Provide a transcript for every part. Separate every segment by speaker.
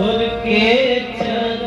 Speaker 1: ਗੁਰ ਕੇ ਚਰਨ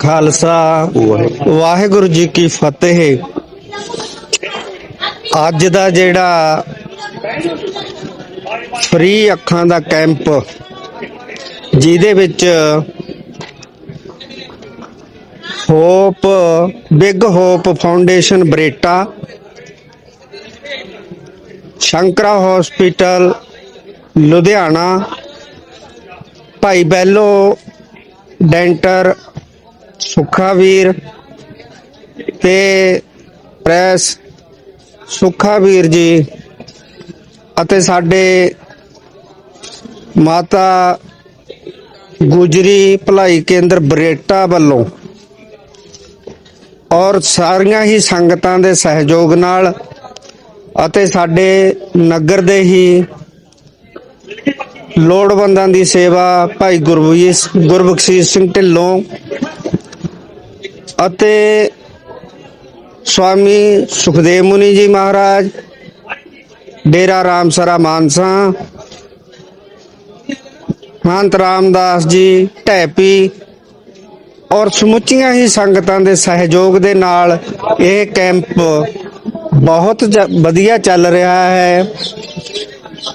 Speaker 2: ਖਾਲਸਾ। ਵਾਹਿਗੁਰੂ ਜੀ ਕੀ ਫਤਿਹ। ਅੱਜ ਦਾ ਜਿਹੜਾ ਫ੍ਰੀ ਅੱਖਾਂ ਦਾ ਕੈਂਪ, ਜਿਹਦੇ ਵਿੱਚ hope, big hope foundation Bareta, Shankara hospital, Ludhiana, ਭਾਈ ਬੈਲੋ ਡੈਂਟਰ ਸੁਖਾਵੀਰ ਤੇ ਪ੍ਰੈਸ ਸੁਖਾਵੀਰ ਜੀ ਅਤੇ ਸਾਡੇ ਮਾਤਾ ਗੁਜਰੀ ਭਲਾਈ ਕੇਂਦਰ ਬਰੇਟਾ ਵੱਲੋਂ ਔਰ ਸਾਰੀਆਂ ਹੀ ਸੰਗਤਾਂ ਦੇ ਸਹਿਯੋਗ ਨਾਲ ਅਤੇ ਸਾਡੇ ਨਗਰ ਦੇ ਹੀ ਲੋੜਵੰਦਾਂ ਦੀ ਸੇਵਾ ਭਾਈ ਗੁਰਬਖਸ਼ ਗੁਰਬਖਸ਼ੀਸ਼ ਸਿੰਘ ਢਿੱਲੋਂ ਅਤੇ ਸਵਾਮੀ ਸੁਖਦੇਵ ਮੁਨੀ ਜੀ ਮਹਾਰਾਜ, ਡੇਰਾ ਰਾਮਸਰਾ ਮਾਨਸਾ, ਮਹੰਤ ਰਾਮਦਾਸ ਜੀ, ਢੈਪੀ ਔਰ ਸਮੁੱਚੀਆਂ ਹੀ ਸੰਗਤਾਂ ਦੇ ਸਹਿਯੋਗ ਦੇ ਨਾਲ ਇਹ ਕੈਂਪ ਬਹੁਤ ਵਧੀਆ ਚੱਲ ਰਿਹਾ ਹੈ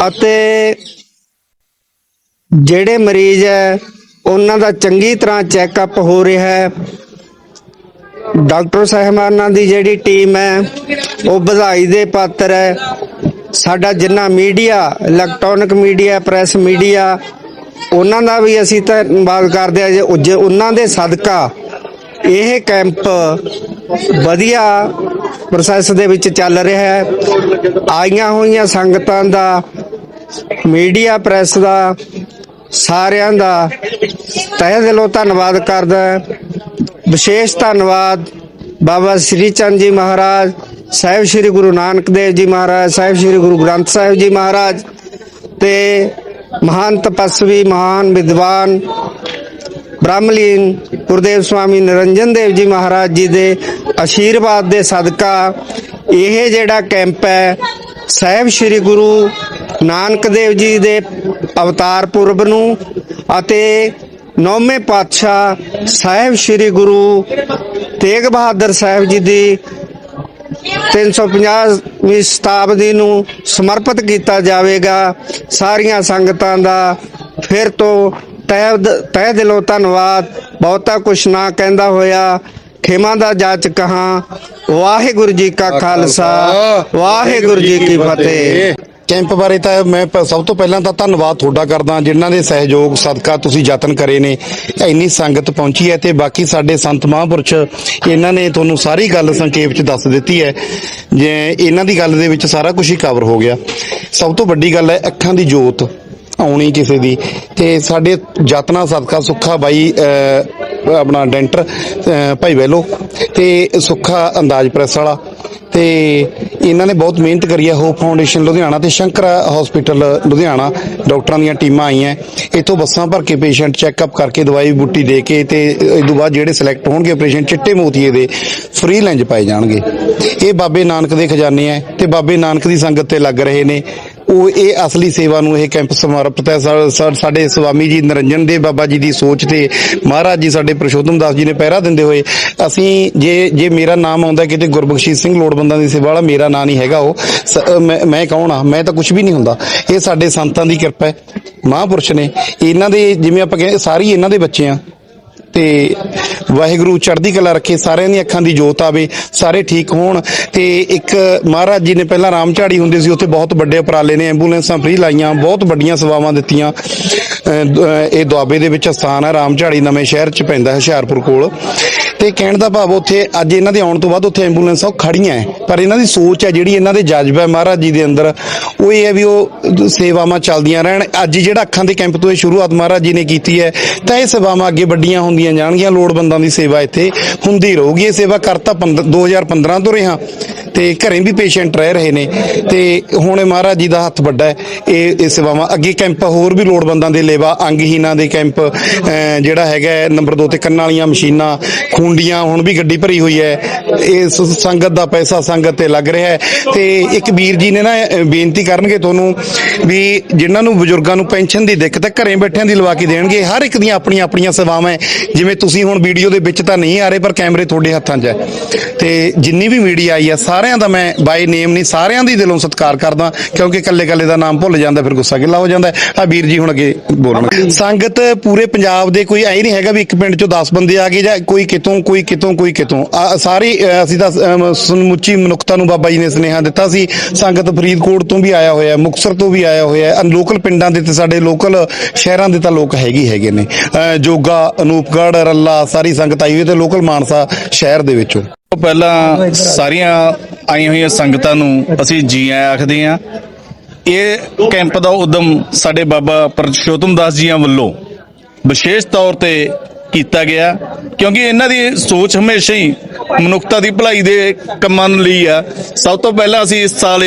Speaker 2: ਅਤੇ ਜਿਹੜੇ ਮਰੀਜ਼ ਹੈ, ਉਹਨਾਂ ਦਾ ਚੰਗੀ ਤਰ੍ਹਾਂ ਚੈੱਕਅਪ ਹੋ ਰਿਹਾ ਹੈ। ਡਾਕਟਰ ਸਹਿਮਾਨਾਂ ਦੀ ਜਿਹੜੀ ਟੀਮ ਹੈ, ਉਹ ਵਧਾਈ ਦੇ ਪਾਤਰ ਹੈ। ਸਾਡਾ ਜਿੰਨਾ media, electronic media, press media, ਉਹਨਾਂ ਦਾ ਵੀ ਅਸੀਂ ਧੰਨਵਾਦ ਕਰਦੇ ਹਾਂ। ਜੇ ਜੇ ਉਹਨਾਂ ਦੇ ਸਦਕਾ ਇਹ ਕੈਂਪ ਵਧੀਆ ਪ੍ਰੋਸੈਸ ਦੇ ਵਿੱਚ ਚੱਲ ਰਿਹਾ ਹੈ। ਆਈਆਂ ਹੋਈਆਂ ਸੰਗਤਾਂ ਦਾ, ਮੀਡੀਆ, ਪ੍ਰੈਸ ਦਾ, ਸਾਰਿਆਂ ਦਾ ਤਹਿ ਦਿਲੋਂ ਧੰਨਵਾਦ ਕਰਦਾ। ਵਿਸ਼ੇਸ਼ ਧੰਨਵਾਦ ਬਾਬਾ ਸ੍ਰੀ ਚੰਦ ਜੀ ਮਹਾਰਾਜ, ਸਾਹਿਬ ਸ੍ਰੀ ਗੁਰੂ ਨਾਨਕ ਦੇਵ ਜੀ ਮਹਾਰਾਜ, ਸਾਹਿਬ ਸ੍ਰੀ ਗੁਰੂ ਗ੍ਰੰਥ ਸਾਹਿਬ ਜੀ ਮਹਾਰਾਜ ਤੇ ਮਹਾਨ ਤਪਸਵੀ, ਮਹਾਨ ਵਿਦਵਾਨ ਬ੍ਰਹਮਲੀਨ ਗੁਰਦੇਵ ਸਵਾਮੀ ਨਿਰੰਜਨ ਦੇਵ ਜੀ ਮਹਾਰਾਜ ਜੀ ਦੇ ਆਸ਼ੀਰਵਾਦ ਦੇ ਸਦਕਾ ਇਹ ਜਿਹੜਾ ਕੈਂਪ ਹੈ, ਸਾਹਿਬ ਸ੍ਰੀ ਗੁਰੂ ਨਾਨਕ ਦੇਵ ਜੀ ਦੇ ਅਵਤਾਰ ਪੁਰਬ ਨੂੰ ਅਤੇ ਨੌਵੇਂ ਪਾਤਸ਼ਾਹ ਸਾਹਿਬ ਸ੍ਰੀ ਗੁਰੂ ਤੇਗ ਬਹਾਦਰ ਸਾਹਿਬ ਜੀ ਦੀ 350ਵੀਂ ਸ਼ਤਾਬਦੀ ਨੂੰ ਸਮਰਪਿਤ ਕੀਤਾ ਜਾਵੇਗਾ। ਸਾਰੀਆਂ ਸੰਗਤਾਂ ਦਾ ਫਿਰ ਤੋਂ ਤਹਿ ਤਹਿ ਦਿਲੋਂ ਧੰਨਵਾਦ। ਬਹੁਤਾ ਕੁਛ ਨਾ ਕਹਿੰਦਾ ਹੋਇਆ। ਖੇਮਾ ਦਾ ਜਾਚ ਕਹਾਂ। ਵਾਹਿਗੁਰੂ ਜੀ ਕਾ ਖਾਲਸਾ। ਵਾਹਿਗੁਰੂ ਜੀ ਕੀ ਫਤਿਹ।
Speaker 3: ਕੈਂਪ ਬਾਰੇ ਤਾਂ ਮੈਂ ਪ- ਸਭ ਤੋਂ ਪਹਿਲਾਂ ਤਾਂ ਧੰਨਵਾਦ ਤੁਹਾਡਾ ਕਰਦਾ ਜਿਨ੍ਹਾਂ ਦੇ ਸਹਿਯੋਗ ਸਦਕਾ ਤੁਸੀਂ ਯਤਨ ਕਰੇ ਨੇ। ਇੰਨੀ ਸੰਗਤ ਪਹੁੰਚੀ ਹੈ ਤੇ ਬਾਕੀ ਸਾਡੇ ਸੰਤ ਮਹਾਂਪੁਰਸ਼ ਇਹਨਾਂ ਨੇ ਤੁਹਾਨੂੰ ਸਾਰੀ ਗੱਲ ਸੰਖੇਪ ਚ ਦੱਸ ਦਿੱਤੀ ਹੈ। ਜੇ ਇਹਨਾਂ ਦੀ ਗੱਲ ਦੇ ਵਿੱਚ ਸਾਰਾ ਕੁਝ ਹੀ ਕਵਰ ਹੋ ਗਿਆ। ਸਭ ਤੋਂ ਵੱਡੀ ਗੱਲ ਹੈ ਅੱਖਾਂ ਦੀ ਜੋਤ ਆਉਣੀ ਕਿਸੇ ਦੀ। ਤੇ ਸਾਡੇ ਯਤਨਾਂ ਸਦਕਾ ਸੁੱਖਾ ਬਾਈ ਅਹ, ਆਪਣਾ ਡੈਂਟਰ ਭਾਈ ਵੈਲੋ ਤੇ ਸੁੱਖਾ ਅੰਦਾਜ਼ ਪ੍ਰੈਸ ਵਾਲਾ ਤੇ ਇਹਨਾਂ ਨੇ ਬਹੁਤ ਮਿਹਨਤ ਕਰੀ ਹੈ ਹੋਪ ਫਾਊਂਡੇਸ਼ਨ ਲੁਧਿਆਣਾ ਤੇ ਸ਼ੰਕਰ ਹਸਪੀਟਲ ਲੁਧਿਆਣਾ। ਡਾਕਟਰਾਂ ਦੀਆਂ ਟੀਮਾਂ ਆਈਆਂ। ਇੱਥੋਂ ਬੱਸਾਂ ਭਰ ਕੇ ਪੇਸ਼ੈਂਟ ਚੈੱਕਅਪ ਕਰਕੇ ਦਵਾਈ ਬੂਟੀ ਦੇ ਕੇ ਤੇ ਇਸ ਤੋਂ ਬਾਅਦ ਜਿਹੜੇ ਸਿਲੈਕਟ ਹੋਣਗੇ ਪੇਸ਼ੈਂਟ ਚਿੱਟੇ ਮੋਤੀਏ ਦੇ ਫ੍ਰੀ ਲੈਂਜ ਪਾਏ ਜਾਣਗੇ। ਇਹ ਬਾਬੇ ਨਾਨਕ ਦੇ ਖਜ਼ਾਨੇ ਹੈ ਤੇ ਬਾਬੇ ਨਾਨਕ ਦੀ ਸੰਗਤ ਤੇ ਲੱਗ ਰਹੇ ਨੇ। ਉਹ ਇਹ ਅਸਲੀ ਸੇਵਾ ਨੂੰ ਇਹ ਕੈਂਪ ਸਮਰਪਿਤ ਹੈ ਸਾਡੇ ਸਵਾਮੀ ਜੀ ਨਰਿੰਜਨ ਦੇਵ ਬਾਬਾ ਜੀ ਦੀ ਸੋਚ ਤੇ ਮਹਾਰਾਜ ਜੀ ਸਾਡੇ ਪ੍ਰਸ਼ੋਤਮ ਦਾਸ ਜੀ ਨੇ ਪਹਿਰਾ ਦਿੰਦੇ ਹੋਏ ਅਸੀਂ ਜੇ ਜੇ ਮੇਰਾ ਨਾਮ ਆਉਂਦਾ ਕਿਤੇ ਗੁਰਬਖਸ਼ੀਸ਼ ਸਿੰਘ ਲੋੜਵੰਦਾਂ ਦੀ ਸੇਵਾ ਵਾਲਾ ਮੇਰਾ ਨਾਂ ਨਹੀਂ ਹੈਗਾ ਉਹ ਮੈਂ ਮੈਂ ਕੌਣ ਆ? ਮੈਂ ਤਾਂ ਕੁਝ ਵੀ ਨਹੀਂ ਹੁੰਦਾ। ਇਹ ਸਾਡੇ ਸੰਤਾਂ ਦੀ ਕਿਰਪਾ ਹੈ। ਮਹਾਂਪੁਰਸ਼ ਨੇ। ਇਹਨਾਂ ਦੇ ਜਿਵੇਂ ਆਪਾਂ ਕਹਿੰਦੇ ਸਾਰੀ ਇਹਨਾਂ ਦੇ ਬੱਚੇ ਆ। ਤੇ ਵਾਹਿਗੁਰੂ ਚੜ੍ਹਦੀ ਕਲਾ ਰੱਖੇ, ਸਾਰਿਆਂ ਦੀਆਂ ਅੱਖਾਂ ਦੀ ਜੋਤ ਆਵੇ, ਸਾਰੇ ਠੀਕ ਹੋਣ। ਤੇ ਇੱਕ ਮਹਾਰਾਜ ਜੀ ਨੇ ਪਹਿਲਾਂ ਰਾਮ ਝਾੜੀ ਹੁੰਦੇ ਸੀ, ਉੱਥੇ ਬਹੁਤ ਵੱਡੇ ਉਪਰਾਲੇ ਨੇ, ਐਂਬੂਲੈਂਸਾਂ ਫ੍ਰੀ ਲਾਈਆਂ, ਬਹੁਤ ਵੱਡੀਆਂ ਸੇਵਾਵਾਂ ਦਿੱਤੀਆਂ। ਇਹ ਦੁਆਬੇ ਦੇ ਵਿੱਚ ਸਥਾਨ ਹੈ, ਰਾਮ ਝਾੜੀ ਨਵੇਂ ਸ਼ਹਿਰ ਚ ਪੈਂਦਾ ਹੁਸ਼ਿਆਰਪੁਰ ਕੋਲ। ਤੇ ਕਹਿਣ ਦਾ ਭਾਵ ਉੱਥੇ, ਅੱਜ ਇਹਨਾਂ ਦੇ ਆਉਣ ਤੋਂ ਬਾਅਦ ਉੱਥੇ ਐਂਬੂਲੈਂਸਾਂ ਉਹ ਖੜੀਆਂ ਹੈ, ਪਰ ਇਹਨਾਂ ਦੀ ਸੋਚ ਹੈ, ਜਿਹੜੀ ਇਹਨਾਂ ਦੇ ਜਜ਼ਬਾ ਹੈ ਮਹਾਰਾਜ ਜੀ ਦੇ ਅੰਦਰ, ਉਹ ਇਹ ਹੈ ਵੀ ਉਹ ਸੇਵਾਵਾਂ ਚੱਲਦੀਆਂ ਰਹਿਣ। ਅੱਜ ਜਿਹੜਾ ਅੱਖਾਂ ਦੇ ਕੈਂਪ ਤੋਂ ਇਹ ਸ਼ੁਰੂਆਤ ਮਹਾਰਾਜ ਜੀ ਨੇ ਕੀਤੀ ਹੈ, ਤਾਂ ਇਹ ਸੇਵਾਵਾਂ ਅੱਗੇ ਵੱਡੀਆਂ ਹੁੰਦੀਆਂ ਜਾਣਗੀਆਂ ਲੋੜਵੰਦਾਂ ਦੀ ਸੇਵਾ ਇੱਥੇ ਹੁੰਦੀ ਰਹੂਗੀ। ਇਹ ਸੇਵਾ ਕਰਤਾ 2015 ਤੋਂ ਰਿਹਾ ਤੇ ਘਰੇ ਵੀ ਪੇਸ਼ੈਂਟ ਰਹਿ ਰਹੇ ਨੇ ਤੇ ਹੁਣ ਮਹਾਰਾਜ ਜੀ ਦਾ ਹੱਥ ਵੱਡਾ ਹੈ, ਇਹ ਇਹ ਸੇਵਾਵਾਂ। ਅੱਗੇ ਕੈਂਪ ਹੋਰ ਵੀ ਲੋੜਵੰਦਾਂ ਦੇ ਲੇਵਾ ਅੰਗਹੀਨਾਂ ਦੇ ਕੈਂਪ ਜਿਹੜਾ ਹੈਗਾ ਨੰਬਰ 2 ਤੇ ਕੰਨਾਂ ਵਾਲੀਆਂ ਮਸ਼ੀਨਾਂ, ਖੁੰਡੀਆਂ, ਹੁਣ ਵੀ ਗੱਡੀ ਭਰੀ ਹੋਈ ਹੈ। ਇਹ ਸੰਗਤ ਦਾ ਪੈਸਾ ਸੰਗਤ ਤੇ ਲੱਗ ਰਿਹਾ ਹੈ। ਤੇ ਇੱਕ ਵੀਰ ਜੀ ਨੇ ਨਾ ਬੇਨਤੀ ਕਰਨਗੇ ਤੁਹਾਨੂੰ ਵੀ ਜਿਨ੍ਹਾਂ ਨੂੰ ਬਜ਼ੁਰਗਾਂ ਨੂੰ ਪੈਨਸ਼ਨ ਦੀ ਦਿੱਕਤ ਹੈ, ਘਰੇ ਬੈਠਿਆਂ ਦੀ ਲਵਾ ਕੇ ਦੇਣਗੇ। ਹਰ ਇੱਕ ਦੀਆਂ ਆਪਣੀਆਂ ਆਪਣੀਆਂ ਸੇਵਾਵਾਂ ਜਿਵੇਂ ਤੁਸੀਂ ਹੁਣ ਵੀਡੀਓ ਦੇ ਵਿੱਚ ਤਾਂ ਨਹੀਂ ਆ ਰਹੇ ਪਰ ਕੈਮਰੇ ਤੁਹਾਡੇ ਹੱਥਾਂ 'ਚ ਹੈ। ਤੇ ਜਿੰਨੀ ਵੀ ਮੀਡੀਆ ਆਈ ਹੈ ਸਾਰਿਆਂ ਦਾ ਮੈਂ ਬਾਈ ਨੇਮ ਨਹੀਂ ਸਾਰਿਆਂ ਦੀ ਦਿਲੋਂ ਸਤਿਕਾਰ ਕਰਦਾ ਕਿਉਂਕਿ ਇਕੱਲੇ ਇਕੱਲੇ ਦਾ ਨਾਮ ਭੁੱਲ ਜਾਂਦਾ ਫਿਰ ਗੁੱਸਾ ਗਿੱਲਾ ਹੋ ਜਾਂਦਾ। ਆ ਵੀਰ ਜੀ ਹੁਣ ਅੱਗੇ ਬੋਲਣ ਸੰਗਤ ਪੂਰੇ ਪੰਜਾਬ ਦੇ ਕੋਈ ਐ ਨਹੀਂ ਹੈਗਾ ਵੀ ਇੱਕ ਪਿੰਡ 'ਚੋਂ 10 ਬੰਦੇ ਆ ਗਏ ਜਾਂ ਕੋਈ ਕਿਤੋਂ ਕੋਈ ਕਿਤੋਂ ਕੋਈ ਕਿਤੋਂ। ਆ ਸਾਰੀ ਅਸੀਂ ਤਾਂ ਸਮੁੱਚੀ ਮਨੁੱਖਤਾ ਨੂੰ ਬਾਬਾ ਜੀ ਨੇ ਸੁਨੇਹਾ ਦਿੱਤਾ ਸੀ। ਸੰਗਤ ਫਰੀਦਕੋਟ ਤੋਂ ਵੀ ਆਇਆ ਹੋਇਆ ਮੁਕਸਰ ਤੋਂ ਵੀ ਆਇਆ ਹੋਇਆ ਲੋਕਲ ਪਿੰਡਾਂ ਦੇ ਤੇ ਸਾਡੇ ਲੋਕਲ ਸ਼ਹਿਰਾਂ ਦੇ ਤਾਂ ਲੋਕ ਹੈਗੇ ਹੀ ਹੈਗੇ ਨੇ। ਜੋਗਾ ਅਨੂਪਗੜ੍ਹ ਰੱਲਾ, ਸਾਰੀ ਸੰਗਤ ਆਈ ਹੋਈ ਤੇ ਲੋਕਲ ਮਾਨਸਾ ਸ਼ਹਿਰ ਦੇ ਵਿੱਚੋਂ।
Speaker 4: ਤੋਂ ਪਹਿਲਾਂ ਸਾਰੀਆਂ ਆਈਆਂ ਹੋਈਆਂ ਸੰਗਤਾਂ ਨੂੰ ਅਸੀਂ ਜੀ ਆਇਆਂ ਆਖਦੇ ਹਾਂ। ਇਹ ਕੈਂਪ ਦਾ ਉਦਮ ਸਾਡੇ ਬਾਬਾ ਪਰਸ਼ੋਤਮ ਦਾਸ ਜੀਆਂ ਵੱਲੋਂ ਵਿਸ਼ੇਸ਼ ਤੌਰ ਤੇ ਕੀਤਾ ਗਿਆ ਕਿਉਂਕਿ ਇਹਨਾਂ ਦੀ ਸੋਚ ਹਮੇਸ਼ਾ ਹੀ ਮਨੁੱਖਤਾ ਦੀ ਭਲਾਈ ਦੇ ਕੰਮਾਂ ਲਈ ਆ। ਸਭ ਤੋਂ ਪਹਿਲਾਂ ਅਸੀਂ ਇਸ ਸਾਲ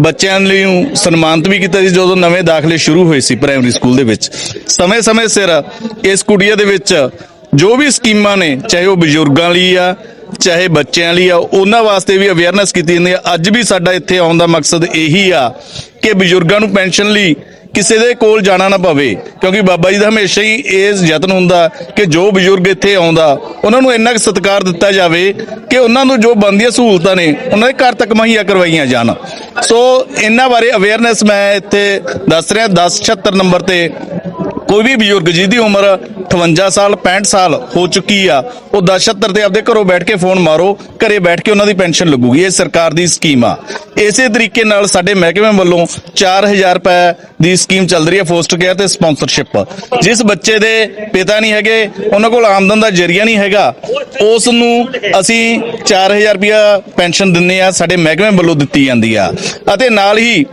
Speaker 4: ਬੱਚਿਆਂ ਲਈ ਨੂੰ ਸਨਮਾਨਿਤ ਵੀ ਕੀਤਾ ਸੀ ਜਦੋਂ ਨਵੇਂ ਦਾਖਲੇ ਸ਼ੁਰੂ ਹੋਏ ਸੀ ਪ੍ਰਾਇਮਰੀ ਸਕੂਲ ਦੇ ਵਿੱਚ। ਸਮੇਂ-ਸਮੇਂ ਸਿਰ ਇਸ ਕੁੜੀਆਂ ਦੇ ਵਿੱਚ ਜੋ ਵੀ ਸਕੀਮਾਂ ਨੇ, ਚਾਹੇ ਉਹ ਬਜ਼ੁਰਗਾਂ ਲਈ ਆ, ਚਾਹੇ ਬੱਚਿਆਂ ਲਈ ਆ, ਉਹਨਾਂ ਵਾਸਤੇ ਵੀ ਅਵੇਅਰਨੈਸ ਕੀਤੀ ਜਾਂਦੀ ਆ। ਅੱਜ ਵੀ ਸਾਡਾ ਇੱਥੇ ਆਉਣ ਦਾ ਮਕਸਦ ਇਹੀ ਆ ਕਿ ਬਜ਼ੁਰਗਾਂ ਨੂੰ ਪੈਨਸ਼ਨ ਲਈ ਕਿਸੇ ਦੇ ਕੋਲ ਜਾਣਾ ਨਾ ਪਵੇ, ਕਿਉਂਕਿ ਬਾਬਾ ਜੀ ਦਾ ਹਮੇਸ਼ਾ ਹੀ ਇਹ ਯਤਨ ਹੁੰਦਾ ਕਿ ਜੋ ਬਜ਼ੁਰਗ ਇੱਥੇ ਆਉਂਦਾ, ਉਹਨਾਂ ਨੂੰ ਇੰਨਾ ਕੁ ਸਤਿਕਾਰ ਦਿੱਤਾ ਜਾਵੇ ਕਿ ਉਹਨਾਂ ਨੂੰ ਜੋ ਬੰਦੀਆਂ ਸਹੂਲਤਾਂ ਨੇ, ਉਹਨਾਂ ਦੇ ਘਰ ਤੱਕ ਮੁਹੱਈਆ ਕਰਵਾਈਆਂ ਜਾਣ। ਸੋ ਇਹਨਾਂ ਬਾਰੇ ਅਵੇਅਰਨੈਸ ਮੈਂ ਇੱਥੇ ਦੱਸ ਰਿਹਾ 1076 ਨੰਬਰ ਤੇ। ਕੋਈ ਵੀ ਬਜ਼ੁਰਗ ਜਿਹਦੀ ਉਮਰ 58 ਸਾਲ 65 ਸਾਲ ਹੋ ਚੁੱਕੀ ਆ, ਉਹ 1070 ਤੇ ਆਪਦੇ ਘਰੋਂ ਬੈਠ ਕੇ ਫੋਨ ਮਾਰੋ, ਘਰੇ ਬੈਠ ਕੇ ਉਹਨਾਂ ਦੀ ਪੈਨਸ਼ਨ ਲੱਗੂਗੀ। ਇਹ ਸਰਕਾਰ ਦੀ ਸਕੀਮ ਆ। ਇਸੇ ਤਰੀਕੇ ਨਾਲ ਸਾਡੇ ਮਹਿਕਮੇ ਵੱਲੋਂ 4000 ਰੁਪਏ ਦੀ ਸਕੀਮ ਚੱਲ ਰਹੀ ਹੈ, ਫੋਸਟ ਕੇਅਰ ਤੇ ਸਪਾਂਸਰਸ਼ਿਪ। ਜਿਸ ਬੱਚੇ ਦੇ ਪਿਤਾ ਨਹੀਂ ਹੈਗੇ, ਉਹਨਾਂ ਕੋਲ ਆਮਦਨ ਦਾ ਜਰੀਆ ਨਹੀਂ ਹੈਗਾ, ਉਸ ਨੂੰ ਅਸੀਂ 4000 ਰੁਪਇਆ ਪੈਨਸ਼ਨ ਦਿੰਨੇ ਆ, ਸਾਡੇ ਮਹਿਕਮੇ ਵੱਲੋਂ ਦਿੱਤੀ ਜਾਂਦੀ ਆ। ਅਤੇ ਨਾਲ ਹੀ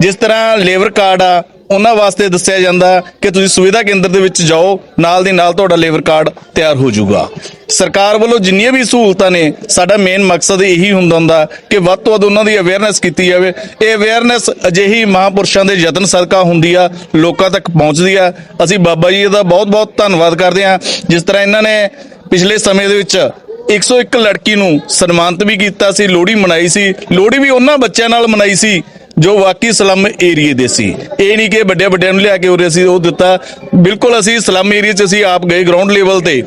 Speaker 4: ਜਿਸ ਤਰ੍ਹਾਂ ਲੇਬਰ ਕਾਰਡ ਆ ਉਹਨਾਂ ਵਾਸਤੇ ਦੱਸਿਆ ਜਾਂਦਾ ਕਿ ਤੁਸੀਂ ਸੁਵਿਧਾ ਕੇਂਦਰ ਦੇ ਵਿੱਚ ਜਾਓ, ਨਾਲ ਦੀ ਨਾਲ ਤੁਹਾਡਾ ਲੇਬਰ ਕਾਰਡ ਤਿਆਰ ਹੋ ਜਾਊਗਾ। ਸਰਕਾਰ ਵੱਲੋਂ ਜਿੰਨੀਆਂ ਵੀ ਸਹੂਲਤਾਂ ਨੇ, ਸਾਡਾ ਮੇਨ ਮਕਸਦ ਇਹੀ ਹੁੰਦਾ ਹੁੰਦਾ ਕਿ ਵੱਧ ਤੋਂ ਵੱਧ ਉਹਨਾਂ ਦੀ ਅਵੇਅਰਨੈਸ ਕੀਤੀ ਜਾਵੇ। ਇਹ ਅਵੇਅਰਨੈਸ ਅਜਿਹੀ ਮਹਾਪੁਰਸ਼ਾਂ ਦੇ ਯਤਨ ਸਦਕਾ ਹੁੰਦੀ ਆ, ਲੋਕਾਂ ਤੱਕ ਪਹੁੰਚਦੀ ਆ। ਅਸੀਂ ਬਾਬਾ ਜੀ ਦਾ ਬਹੁਤ-ਬਹੁਤ ਧੰਨਵਾਦ ਕਰਦੇ ਆ ਜਿਸ ਤਰ੍ਹਾਂ ਇਹਨਾਂ ਨੇ ਪਿਛਲੇ ਸਮੇਂ ਦੇ ਵਿੱਚ 101 ਲੜਕੀ ਨੂੰ ਸਨਮਾਨਿਤ ਵੀ ਕੀਤਾ ਸੀ, ਲੋਹੜੀ ਮਨਾਈ ਸੀ। ਲੋਹੜੀ ਵੀ ਉਹਨਾਂ ਬੱਚਿਆਂ ਨਾਲ ਮਨਾਈ ਸੀ। ਜੋ ਵਾਕਈ ਸਲਮ ਏਰੀਏ ਦੇ ਸੀ। ਇਹ ਨਹੀਂ ਕਿ ਵੱਡੇ ਵੱਡਿਆਂ ਨੂੰ ਲਿਆ ਕੇ ਉਰੇ ਅਸੀਂ ਉਹ ਦਿੱਤਾ। ਬਿਲਕੁਲ ਅਸੀਂ ਸਲਮ ਏਰੀਏ 'ਚ ਅਸੀਂ ਆਪ ਗਏ ਗਰਾਊਂਡ ਲੈਵਲ ਤੇ।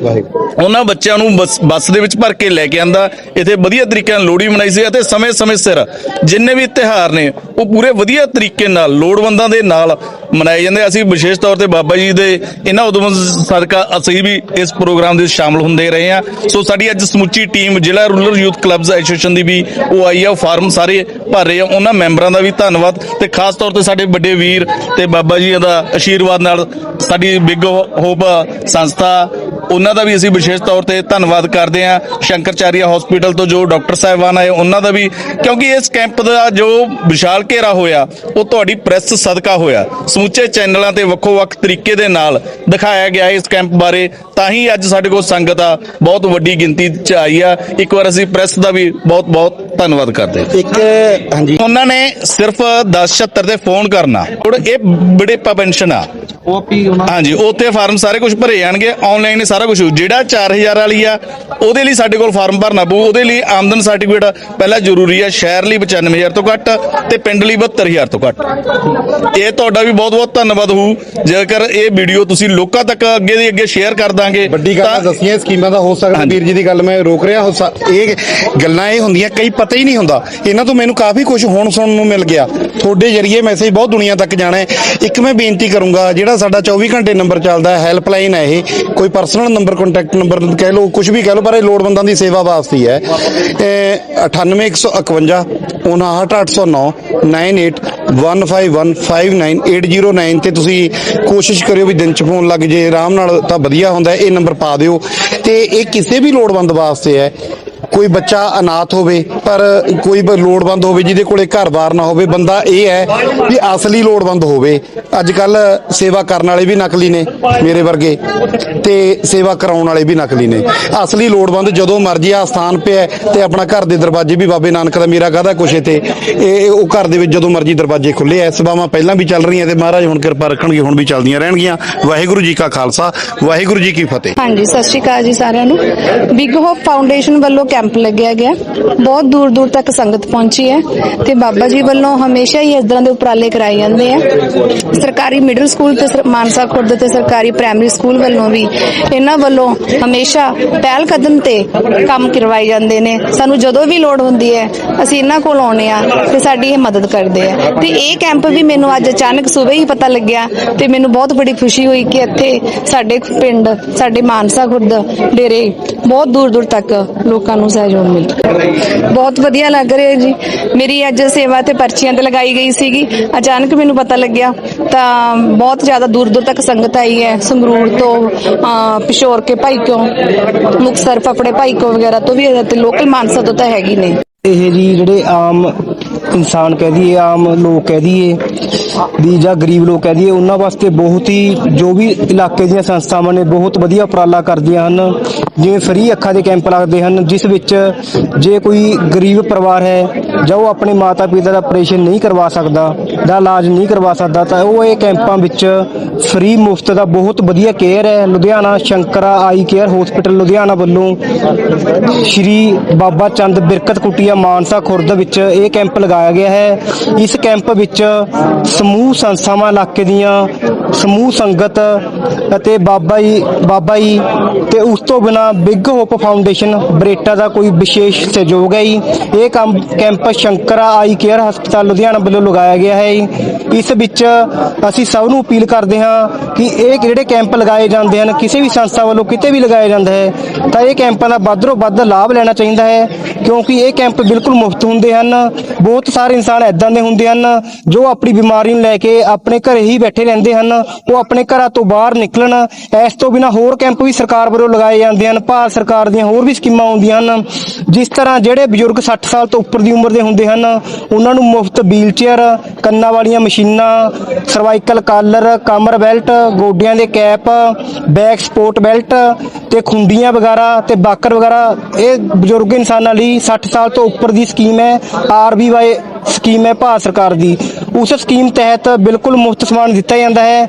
Speaker 4: ਉਹਨਾਂ ਬੱਚਿਆਂ ਨੂੰ ਬੱਸ ਦੇ ਵਿੱਚ ਭਰ ਕੇ ਲੈ ਕੇ ਆਂਦਾ। ਇੱਥੇ ਵਧੀਆ ਤਰੀਕੇ ਨਾਲ ਲੋਹੜੀ ਮਨਾਈ ਸੀ ਅਤੇ ਸਮੇਂ-ਸਮੇਂ ਸਿਰ ਜਿੰਨੇ ਵੀ ਤਿਉਹਾਰ ਨੇ ਉਹ ਪੂਰੇ ਵਧੀਆ ਤਰੀਕੇ ਨਾਲ ਲੋੜਵੰਦਾਂ ਦੇ ਨਾਲ ਮਨਾਏ ਜਾਂਦੇ। ਅਸੀਂ ਵਿਸ਼ੇਸ਼ ਤੌਰ ਤੇ ਬਾਬਾ ਜੀ ਦੇ ਇਹਨਾਂ ਉਦਮ ਸਦਕਾ ਅਸੀਂ ਵੀ ਇਸ ਪ੍ਰੋਗਰਾਮ ਦੇ ਵਿੱਚ ਸ਼ਾਮਲ ਹੁੰਦੇ ਰਹੇ ਹਾਂ। ਸੋ ਸਾਡੀ ਅੱਜ ਸਮੁੱਚੀ ਟੀਮ ਜ਼ਿਲ੍ਹਾ ਰੂਰਲ ਯੂਥ ਕਲੱਬਸ ਐਸੋਸੀਏਸ਼ਨ ਦੀ ਵੀ ਉਹ ਆਈ ਆ। ਫਾਰਮ ਸਾਰੇ ਭਰ ਰਹੇ ਆ। ਉਹਨਾਂ ਮੈਂਬਰਾਂ ਦਾ ਵੀ ਧੰਨਵਾਦ ਤੇ ਖਾਸ ਤੌਰ ਤੇ ਸਾਡੇ ਵੱਡੇ ਵੀਰ ਤੇ ਬਾਬਾ ਜੀ ਦਾ ਆਸ਼ੀਰਵਾਦ ਨਾਲ ਸਾਡੀ ਬਿਗ ਹੋਪ ਸੰਸਥਾ ਉਹਨਾਂ ਦਾ ਵੀ ਅਸੀਂ ਵਿਸ਼ੇਸ਼ ਤੌਰ ਤੇ ਧੰਨਵਾਦ ਕਰਦੇ ਹਾਂ। ਸ਼ੰਕਰਚਾਰੀਆ ਹਸਪੀਟਲ ਤੋਂ ਜੋ ਡਾਕਟਰ ਸਾਹਿਬਾਨ ਆਏ ਉਹਨਾਂ ਦਾ ਵੀ ਕਿਉਂਕਿ ਇਸ ਕੈਂਪ ਦਾ ਜੋ ਵਿਸ਼ਾਲ ਘੇਰਾ ਹੋਇਆ ਉਹ ਤੁਹਾਡੀ ਪ੍ਰੈਸ ਸਦਕਾ ਹੋਇਆ। ਸਮੁੱਚੇ ਚੈਨਲਾਂ ਤੇ ਵੱਖੋ-ਵੱਖ ਤਰੀਕੇ ਦੇ ਨਾਲ ਦਿਖਾਇਆ ਗਿਆ ਇਸ ਕੈਂਪ ਬਾਰੇ ਤਾਂ ਹੀ ਅੱਜ ਸਾਡੇ ਕੋਲ ਸੰਗਤ ਆ ਬਹੁਤ ਵੱਡੀ ਗਿਣਤੀ ਚ ਆਈ ਆ। ਇੱਕ ਵਾਰ ਅਸੀਂ ਪ੍ਰੈਸ ਦਾ ਵੀ ਬਹੁਤ-ਬਹੁਤ ਧੰਨਵਾਦ ਕਰਦੇ
Speaker 2: ਇੱਕ ਹਾਂਜੀ।
Speaker 4: ਉਹਨਾਂ ਨੇ ਸਿਰਫ 1076 ਤੇ ਫੋਨ ਕਰਨਾ। ਹੁਣ ਇਹ ਬੜੇਪਾ ਪੈਨਸ਼ਨ ਆ
Speaker 2: ਉਹ ਵੀ ਉਹਨਾਂ
Speaker 4: ਹਾਂਜੀ ਉੱਥੇ ਫਾਰਮ ਸਾਰੇ ਕੁਝ ਭਰੇ ਜਾਣਗੇ ਆਨਲਾਈਨ ਸਾਰਾ ਕੁਝ ਜਿਹੜਾ 4000 ਵਾਲੀ ਆ ਉਹਦੇ ਲਈ ਸਾਡੇ ਕੋਲ ਫਾਰਮ ਭਰਨਾ ਪਊ। ਉਹਦੇ ਲਈ ਆਮਦਨ ਸਰਟੀਫਿਕੇਟ ਪਹਿਲਾਂ ਜ਼ਰੂਰੀ ਆ ਸ਼ਹਿਰ ਲਈ 95000 ਤੋਂ ਘੱਟ ਤੇ ਪਿੰਡ ਲਈ 72000 ਤੋਂ ਘੱਟ। ਇਹ ਤੁਹਾਡਾ ਵੀ ਬਹੁਤ ਬਹੁਤ ਧੰਨਵਾਦ ਹੋਊ। ਜੇਕਰ ਇਹ ਵੀਡੀਓ ਤੁਸੀਂ ਲੋਕਾਂ ਤੱਕ ਅੱਗੇ ਦੀ ਅੱਗੇ ਸ਼ੇਅਰ ਕਰ ਦਾਂਗੇ
Speaker 3: ਵੱਡੀ ਗੱਲ ਦੱਸੀਆਂ ਸਕੀਮਾਂ ਦਾ ਹੋ ਸਕਦਾ। ਵੀਰ ਜੀ ਦੀ ਗੱਲ ਮੈਂ ਰੋਕ ਰਿਹਾ ਇਹ ਗੱਲਾਂ ਇਹ ਹੁੰਦੀਆਂ ਕਈ ਪਤਾ ਹੀ ਨਹੀਂ ਹੁੰਦਾ। ਇਹਨਾਂ ਤੋਂ ਮੈਨੂੰ ਕਾਫੀ ਕੁਝ ਹੁਣ ਸੁਣਨ ਨੂੰ ਮਿਲ ਗਿਆ। ਤੁਹਾਡੇ ਜਰੀਏ ਮੈਸੇਜ ਬਹੁਤ ਦੁਨੀਆ ਤੱਕ ਜਾਣਾ ਹੈ। ਇੱਕ ਮੈਂ ਬੇਨਤੀ ਕਰੂੰਗਾ, ਜਿਹੜਾ ਸਾਡਾ 24 ਘੰਟੇ ਨੰਬਰ ਚੱਲਦਾ ਹੈ ਹੈਲਪਲਾਈਨ ਹੈ ਇਹ, ਕੋਈ ਪਰਸਨਲ ਨੰਬਰ ਕੰਟੈਕਟ ਨੰਬਰ ਕਹਿ ਲਓ ਕੁਝ ਵੀ ਕਹਿ ਲਓ, ਪਰ ਇਹ ਲੋੜਵੰਦਾਂ ਦੀ ਸੇਵਾ ਵਾਸਤੇ ਹੀ ਹੈ। ਇਹ 98151 59809 9815159809 ਤੇ ਤੁਸੀਂ ਕੋਸ਼ਿਸ਼ ਕਰਿਓ ਵੀ ਦਿਨ ਚ ਫੋਨ ਲੱਗ ਜੇ, ਆਰਾਮ ਨਾਲ ਤਾਂ ਵਧੀਆ ਹੁੰਦਾ, ਇਹ ਨੰਬਰ ਪਾ ਦਿਓ। ਤੇ ਇਹ ਕਿਸੇ ਵੀ ਲੋੜਵੰਦ ਵਾਸਤੇ ਹੈ। ਕੋਈ ਬੱਚਾ ਅਨਾਥ ਹੋਵੇ, ਪਰ ਕੋਈ ਲੋੜਵੰਦ ਹੋਵੇ, ਜਿਹਦੇ ਕੋਲੇ ਘਰ-ਬਾਰ ਨਾ ਹੋਵੇ, ਬੰਦਾ ਇਹ ਹੈ ਵੀ ਅਸਲੀ ਲੋੜਵੰਦ ਹੋਵੇ। ਅੱਜ ਕੱਲ ਸੇਵਾ ਕਰਨ ਵਾਲੇ ਵੀ ਨਕਲੀ ਨੇ ਮੇਰੇ ਵਰਗੇ, ਤੇ ਸੇਵਾ ਕਰਾਉਣ ਵਾਲੇ ਵੀ ਨਕਲੀ ਨੇ। ਅਸਲੀ ਲੋੜਵੰਦ ਜਦੋਂ ਮਰਜ਼ੀ ਆ ਸਥਾਨ ਪਿਆ ਤੇ ਆਪਣਾ ਘਰ ਦੇ ਦਰਵਾਜ਼ੇ ਵੀ ਬਾਬੇ ਨਾਨਕ ਦਾ ਮੇਰਾ ਕਾਹਦਾ ਕੁਛ ਤੇ ਇਹ ਉਹ ਘਰ ਦੇ ਵਿੱਚ ਜਦੋਂ ਮਰਜ਼ੀ ਦਰਵਾਜ਼ੇ ਖੁੱਲੇ ਐ ਸਭਾਵਾਂ ਪਹਿਲਾਂ ਵੀ ਚੱਲ ਰਹੀਆਂ ਤੇ ਮਹਾਰਾਜ ਹੁਣ ਕਿਰਪਾ ਰੱਖਣਗੇ, ਹੁਣ ਵੀ ਚੱਲਦੀਆਂ ਰਹਿਣਗੀਆਂ। ਵਾਹਿਗੁਰੂ ਜੀ ਕਾ ਖਾਲਸਾ, ਵਾਹਿਗੁਰੂ ਜੀ ਕੀ ਫਤਿਹ।
Speaker 5: ਹਾਂਜੀ, ਸਤਿ ਸ਼੍ਰੀ ਅਕਾਲ ਜੀ ਸਾਰਿਆਂ ਨੂੰ। ਬਿਗ ਹੋਪ ਫਾਊਂਡੇਸ਼ਨ ਵੱਲੋਂ ਕੈਂਪ ਲੱਗਿਆ ਗਿਆ। ਬਹੁਤ ਦੂਰ ਦੂਰ ਤੱਕ ਸੰਗਤ ਪਹੁੰਚੀ ਹੈ ਤੇ ਬਾਬਾ ਜੀ ਵੱਲੋਂ ਹਮੇਸ਼ਾ ਹੀ ਇਸ ਤਰ੍ਹਾਂ ਦੇ ਉਪਰਾਲੇ ਕਰਾਏ ਜਾਂਦੇ ਆ। ਸਰਕਾਰੀ ਮਿਡਲ ਸਕੂਲ ਤੇ ਸਰ- ਮਾਨਸਾ ਖੁਰਦ ਤੇ ਸਰਕਾਰੀ ਪ੍ਰਾਇਮਰੀ ਸਕੂਲ ਵੱਲੋਂ ਵੀ ਇਹਨਾਂ ਵੱਲੋਂ ਹਮੇਸ਼ਾ ਪਹਿਲ ਕਦਮ ਤੇ ਕੰਮ ਕਰਵਾਏ ਜਾਂਦੇ ਨੇ। ਸਾਨੂੰ ਜਦੋਂ ਵੀ ਲੋੜ ਹੁੰਦੀ ਹੈ, ਅਸੀਂ ਇਹਨਾਂ ਕੋਲ ਆਉਣੇ ਆ ਤੇ ਸਾਡੀ ਇਹ ਮਦਦ ਕਰਦੇ ਆ। ਤੇ ਇਹ ਕੈਂਪ ਵੀ ਮੈਨੂੰ ਅੱਜ ਅਚਾਨਕ ਸਵੇਰ ਹੀ ਪਤਾ ਲੱਗਿਆ ਤੇ ਮੈਨੂੰ ਬਹੁਤ ਬੜੀ ਖੁਸ਼ੀ ਹੋਈ ਕਿ ਇੱਥੇ ਸਾਡੇ ਪਿੰਡ, ਸਾਡੇ ਮਾਨਸਾ ਖੁਰਦ ਡੇਰੇ ਬਹੁਤ ਦੂਰ ਦੂਰ ਤੱਕ ਲੋਕਾਂ ਨੂੰ ਸਹਿਯੋਗ ਮਿਲ ਬਹੁਤ ਵਧੀਆ ਲੱਗ ਰਿਹਾ ਜੀ। ਮੇਰੀ ਅੱਜ ਸੇਵਾ ਤੇ ਪਰਚੀਆਂ ਤੇ ਲਗਾਈ ਗਈ ਸੀਗੀ। ਅਚਾਨਕ ਮੈਨੂੰ ਪਤਾ ਲੱਗਿਆ ਤਾਂ ਬਹੁਤ ਜ਼ਿਆਦਾ ਦੂਰ ਦੂਰ ਤੱਕ ਸੰਗਤ ਆਈ ਹੈ। ਸੰਗਰੂਰ ਤੋਂ ਪਿਸ਼ੋਰ ਕੇ ਭਾਈ ਕਿਉਂ, ਮੁਕਤਸਰ ਫਫੜੇ ਭਾਈ ਕੋ ਵਗੈਰਾ ਤੋਂ ਵੀ ਤੇ ਲੋਕਲ ਮਾਨਸਾ ਤੋਂ ਤਾਂ ਹੈਗੀ ਨੇ।
Speaker 6: ਇਹ ਜੀ ਜਿਹੜੇ ਆਮ ਇਨਸਾਨ ਕਹਿ ਦਈਏ, ਆਮ ਲੋਕ ਕਹਿ ਦਈਏ, ਵੀ ਜਾਂ ਗਰੀਬ ਲੋਕ ਕਹਿ ਦਈਏ, ਉਹਨਾਂ ਵਾਸਤੇ ਬਹੁਤ ਹੀ ਜੋ ਵੀ ਇਲਾਕੇ ਦੀਆਂ ਸੰਸਥਾਵਾਂ ਨੇ, ਬਹੁਤ ਵਧੀਆ ਉਪਰਾਲਾ ਕਰਦੀਆਂ ਹਨ। ਜਿਵੇਂ ਫ੍ਰੀ ਅੱਖਾਂ ਦੇ ਕੈਂਪ ਲੱਗਦੇ ਹਨ, ਜਿਸ ਵਿੱਚ ਜੇ ਕੋਈ ਗਰੀਬ ਪਰਿਵਾਰ ਹੈ ਜਾਂ ਉਹ ਆਪਣੇ ਮਾਤਾ ਪਿਤਾ ਦਾ ਆਪਰੇਸ਼ਨ ਨਹੀਂ ਕਰਵਾ ਸਕਦਾ ਦਾ ਇਲਾਜ ਨਹੀਂ ਕਰਵਾ ਸਕਦਾ, ਤਾਂ ਉਹ ਇਹ ਕੈਂਪਾਂ ਵਿੱਚ ਫ੍ਰੀ ਮੁਫਤ ਦਾ ਬਹੁਤ ਵਧੀਆ ਕੇਅਰ ਹੈ। Ludhiana Shankara eye care hospital Ludhiana ਵੱਲੋਂ ਸ਼੍ਰੀ ਬਾਬਾ ਚੰਦ ਬਿਰਕਤ ਕੁਟੀਆ ਮਾਨਸਾ ਖੁਰਦ ਵਿੱਚ ਇਹ ਕੈਂਪ ਲਗਾਇਆ ਗਿਆ ਹੈ। ਇਸ ਕੈਂਪ ਵਿੱਚ ਸਮੂਹ ਸੰਸਥਾਵਾਂ ਇਲਾਕੇ ਦੀਆਂ ਸਮੂਹ ਸੰਗਤ ਅਤੇ ਬਾਬਾ ਜੀ ਬਾਬਾ ਜੀ ਤੇ ਉਸ ਤੋਂ ਬਿਨਾ ਬਿਗ ਹੋਪ ਫਾਊਂਡੇਸ਼ਨ ਬਰੇਟਾ ਦਾ ਕੋਈ ਵਿਸ਼ੇਸ਼ ਸਹਿਯੋਗ ਹੈ ਜੀ। ਇਹ ਕੰਮ ਕੈਂਪ ਸ਼ੰਕਰਾ ਆਈ ਕੇਅਰ ਹਸਪਤਾਲ ਲੁਧਿਆਣਾ ਵੱਲੋਂ ਲਗਾਇਆ ਗਿਆ ਹੈ ਇਸ ਵਿੱਚ ਅਸੀਂ ਸਭ ਨੂੰ ਅਪੀਲ ਕਰਦੇ ਹਾਂ ਕਿ ਇਹ ਜਿਹੜੇ ਕੈਂਪ ਲਗਾਏ ਜਾਂਦੇ ਹਨ, ਕਿਸੇ ਵੀ ਸੰਸਥਾ ਵੱਲੋਂ ਕਿਤੇ ਵੀ ਲਗਾਇਆ ਜਾਂਦਾ ਹੈ, ਤਾਂ ਇਹ ਕੈਂਪਾਂ ਦਾ ਵੱਧਰੋਂ ਵੱਧ ਲਾਭ ਲੈਣਾ ਚਾਹੀਦਾ ਹੈ, ਕਿਉਂਕਿ ਇਹ ਕੈਂਪ ਬਿਲਕੁਲ ਮੁਫਤ ਹੁੰਦੇ ਹਨ, ਬਹੁਤ ਸਾਰੇ ਇਨਸਾਨ ਐਦਾਂ ਦੇ ਹੁੰਦੇ ਹਨ ਜੋ ਆਪਣੀ ਬਿਮਾਰੀ ਨੂੰ ਲੈ ਕੇ ਆਪਣੇ ਘਰੇ ਹੀ ਬੈਠੇ ਰਹਿੰਦੇ ਹਨ, ਉਹ ਆਪਣੇ ਘਰਾਂ ਤੋਂ ਬਾਹਰ ਨਿਕਲਣ, ਇਸ ਤੋਂ ਬਿਨਾ ਹੋਰ ਕੈਂਪ ਵੀ ਸਰਕਾਰ ਵੱਲੋਂ ਲਗਾਏ ਜਾਂਦੇ ਹਨ। ਭਾਰਤ ਸਰਕਾਰ ਦੀਆਂ ਹੋਰ ਵੀ ਸਕੀਮਾਂ ਆਉਂਦੀਆਂ ਹਨ, ਜਿਸ ਤਰ੍ਹਾਂ ਜਿਹੜੇ ਬਜ਼ੁਰਗ 60 ਸਾਲ ਤੋਂ ਉੱਪਰ ਦੀ ਉਮਰ ਦੇ ਹੁੰਦੇ ਹਨ, ਉਹਨਾਂ ਨੂੰ ਮੁਫਤ ਵੀਲਚੇਅਰ, ਕੰਨਾਂ ਵਾਲੀਆਂ ਮਸ਼ੀਨਾਂ, ਸਰਵਾਈਕਲ ਕਾਲਰ, ਕਮਰ ਬੈਲਟ, ਗੋਡਿਆਂ ਦੇ ਕੈਪ ਬੈਕ ਸਪੋਰਟ ਬੈਲਟ ਤੇ ਖੁੰਡੀਆਂ ਵਗੈਰਾ ਤੇ ਬਾਕਰ ਵਗੈਰਾ। ਇਹ ਬਜ਼ੁਰਗ ਇਨਸਾਨਾਂ ਲਈ 60 ਸਾਲ ਤੋਂ ਉੱਪਰ ਦੀ ਸਕੀਮ ਹੈ। ਆਰਬੀਵਾਈ ਸਕੀਮ ਹੈ ਭਾਰਤ ਸਰਕਾਰ ਦੀ। ਉਸ ਸਕੀਮ ਤਹਿਤ ਬਿਲਕੁਲ ਮੁਫਤ ਸਮਾਨ ਦਿੱਤਾ ਜਾਂਦਾ ਹੈ।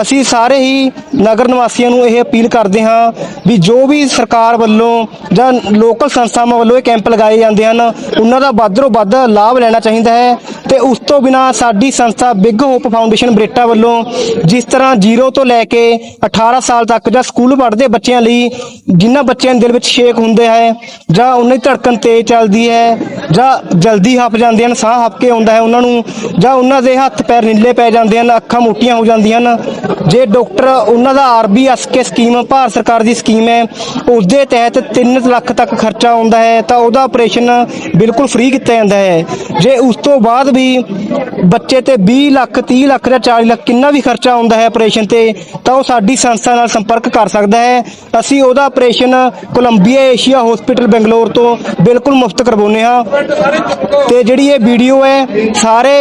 Speaker 6: ਅਸੀਂ ਸਾਰੇ ਹੀ ਨਗਰ ਨਿਵਾਸੀਆਂ ਨੂੰ ਇਹ ਅਪੀਲ ਕਰਦੇ ਹਾਂ ਵੀ ਜੋ ਵੀ ਸਰਕਾਰ ਵੱਲੋਂ ਜਾਂ ਲੋਕਲ ਸੰਸਥਾਵਾਂ ਵੱਲੋਂ ਇਹ ਕੈਂਪ ਲਗਾਏ ਜਾਂਦੇ ਹਨ, ਉਹਨਾਂ ਦਾ ਵੱਧਰੋਂ ਵੱਧ ਲਾਭ ਲੈਣਾ ਚਾਹੀਦਾ ਹੈ ਤੇ ਉਸ ਤੋਂ ਬਿਨਾ ਸਾਡੀ ਸੰਸਥਾ ਬਿਗ ਹੋਪ ਫਾਊਂਡੇਸ਼ਨ ਬਰੇਟਾ ਵੱਲੋਂ ਜਿਸ ਤਰ੍ਹਾਂ 0 ਤੋਂ ਲੈ ਕੇ 18 ਸਾਲ ਤੱਕ ਜਾਂ ਸਕੂਲ ਪੜ੍ਹਦੇ ਬੱਚਿਆਂ ਲਈ ਜਿਨ੍ਹਾਂ ਬੱਚਿਆਂ ਦੇ ਦਿਲ ਵਿੱਚ ਛੇਕ ਹੁੰਦੇ ਹੈ ਜਾਂ ਉਹਨਾਂ ਦੀ ਧੜਕਣ ਤੇਜ਼ ਚੱਲਦੀ ਹੈ ਜਾਂ ਜਲਦੀ ਹੱਪ ਜਾਂਦੇ ਹਨ, ਸਾਹ ਹੱਪ ਕੇ ਆਉਂਦਾ ਹੈ ਉਹਨਾਂ ਨੂੰ, ਜਾਂ ਉਹਨਾਂ ਦੇ ਹੱਥ ਪੈਰ ਨੀਲੇ ਪੈ ਜਾਂਦੇ ਹਨ, ਅੱਖਾਂ ਮੋਟੀਆਂ ਹੋ ਜਾਂਦੀਆਂ ਹਨ। ਜੇ ਡਾਕਟਰ ਉਹਨਾਂ ਦਾ ਆਰਬੀਐਸਕੇ ਸਕੀਮ, ਭਾਰਤ ਸਰਕਾਰ ਦੀ ਸਕੀਮ ਹੈ ਉਸ ਦੇ ਤਹਿਤ 3 ਲੱਖ ਤੱਕ ਖਰਚਾ ਆਉਂਦਾ ਹੈ, ਤਾਂ ਉਹਦਾ ਆਪਰੇਸ਼ਨ ਬਿਲਕੁਲ ਫ੍ਰੀ ਕੀਤਾ ਜਾਂਦਾ ਹੈ। ਜੇ ਉਸ ਤੋਂ ਬਾਅਦ ਵੀ ਬੱਚੇ ਤੇ 20 ਲੱਖ 30 ਲੱਖ ਜਾਂ 40 ਲੱਖ ਕਿੰਨਾ ਵੀ ਖਰਚਾ ਆਉਂਦਾ ਹੈ ਆਪਰੇਸ਼ਨ ਤੇ, ਤਾਂ ਉਹ ਸਾਡੀ ਸੰਸਥਾ ਨਾਲ ਸੰਪਰਕ ਕਰ ਸਕਦਾ ਹੈ। ਅਸੀਂ ਉਹਦਾ operation Columbia Asia hospital Bangalore ਤੋਂ ਬਿਲਕੁਲ ਮੁਫਤ ਕਰਵਾਉਂਦੇ ਹਾਂ। ਤੇ ਜਿਹੜੀ ਇਹ ਵੀਡੀਓ ਹੈ। ਸਾਰੇ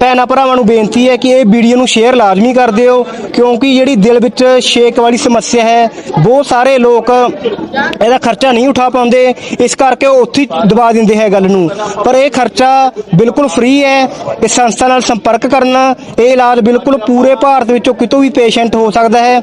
Speaker 6: ਭੈਣਾਂ ਭਰਾਵਾਂ ਨੂੰ ਬੇਨਤੀ ਹੈ ਕਿ ਇਹ ਵੀਡੀਓ ਨੂੰ ਸ਼ੇਅਰ ਲਾਜ਼ਮੀ ਕਰ ਦਿਓ, ਕਿਉਂਕਿ ਜਿਹੜੀ ਦਿਲ ਵਿੱਚ ਸ਼ੇਕ ਵਾਲੀ ਸਮੱਸਿਆ ਹੈ, ਬਹੁਤ ਸਾਰੇ ਲੋਕ ਇਹਦਾ ਖਰਚਾ ਨਹੀਂ ਉਠਾ ਪਾਉਂਦੇ। ਇਸ ਕਰਕੇ ਉਹ ਉੱਥੇ ਦਬਾ ਦਿੰਦੇ ਹੈ ਗੱਲ ਨੂੰ। ਪਰ ਇਹ ਖਰਚਾ ਬਿਲਕੁਲ ਫ੍ਰੀ ਹੈ। ਇਸ ਸੰਸਥਾ ਨਾਲ ਸੰਪਰਕ ਕਰਨਾ, ਇਹ ਇਲਾਜ ਬਿਲਕੁਲ ਪੂਰੇ ਭਾਰਤ ਵਿੱਚੋਂ ਕਿਤੋਂ ਵੀ ਪੇਸ਼ੈਂਟ ਹੋ ਸਕਦਾ ਹੈ।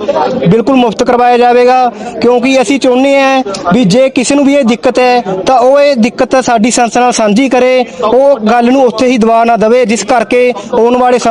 Speaker 6: ਬਿਲਕੁਲ ਮੁਫਤ ਕਰਵਾਇਆ ਜਾਵੇਗਾ, ਕਿਉਂਕਿ ਅਸੀਂ ਚਾਹੁੰਦੇ ਹਾਂ ਵੀ ਜੇ ਕਿਸੇ ਨੂੰ ਵੀ ਇਹ ਦਿੱਕਤ ਹੈ, ਤਾਂ ਉਹ ਇਹ ਦਿੱਕਤ ਸਾਡੀ ਸੰਸਥਾ ਨਾਲ ਸਾਂਝੀ ਕਰੇ। ਉਹ ਗੱਲ ਨੂੰ ਉੱਥੇ ਹੀ ਦਬਾ ਨਾ ਦਵੇ ਜਿਸ ਕਰਕੇ ਆਉਣ ਵਾਲੇ ਸਮ-